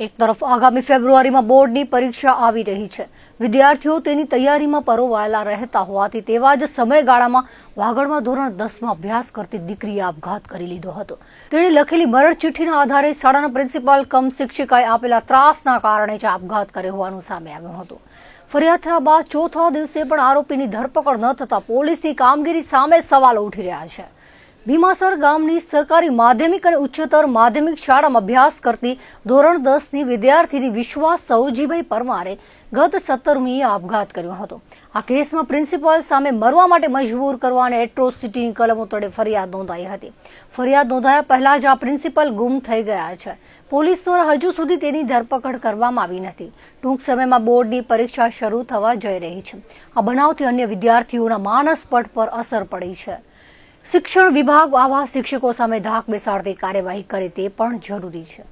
એક તરફ આગામી ફેબ્રુઆરીમાં બોર્ડની પરીક્ષા આવી રહી છે. વિદ્યાર્થીઓ તેની તૈયારીમાં પરોવાયેલા રહેતા હોવાથી તેવા જ સમયગાળામાં વાગડમાં ધોરણ દસમાં અભ્યાસ કરતી દીકરીએ આપઘાત કરી લીધો હતો. તેણે લખેલી મરણ ચિઠ્ઠીના આધારે શાળાના પ્રિન્સિપાલ કમ શિક્ષિકાએ આપેલા ત્રાસના કારણે જ આપઘાત કર્યો હોવાનું સામે આવ્યું હતું. ફરિયાદ થયા બાદ ચોથા દિવસે પણ આરોપીની ધરપકડ ન થતા પોલીસની કામગીરી સામે સવાલો ઉઠી રહ્યા છે. ભીમાસર ગામની સરકારી માધ્યમિક અને ઉચ્ચતર માધ્યમિક શાળામાં અભ્યાસ કરતી ધોરણ દસની વિદ્યાર્થીની વિશ્વાસ સૌજીભાઈ પરમારે ગત સત્તરમીએ આપઘાત કર્યો હતો. આ કેસમાં પ્રિન્સિપાલ સામે મરવા માટે મજબૂર કરવા અને એટ્રોસિટીની કલમો તળે ફરિયાદ નોંધાઈ હતી. ફરિયાદ નોંધાયા પહેલા જ આ પ્રિન્સિપલ ગુમ થઈ ગયા છે. પોલીસ દ્વારા હજુ સુધી તેની ધરપકડ કરવામાં આવી નથી. ટૂંક સમયમાં બોર્ડની પરીક્ષા શરૂ થવા જઈ રહી છે. આ બનાવથી અન્ય વિદ્યાર્થીઓના માનસપટ પર અસર પડી છે. શિક્ષણ વિભાગ આવા શિક્ષકો સામે ધાક બેસાડતી કાર્યવાહી કરે તે પણ જરૂરી છે.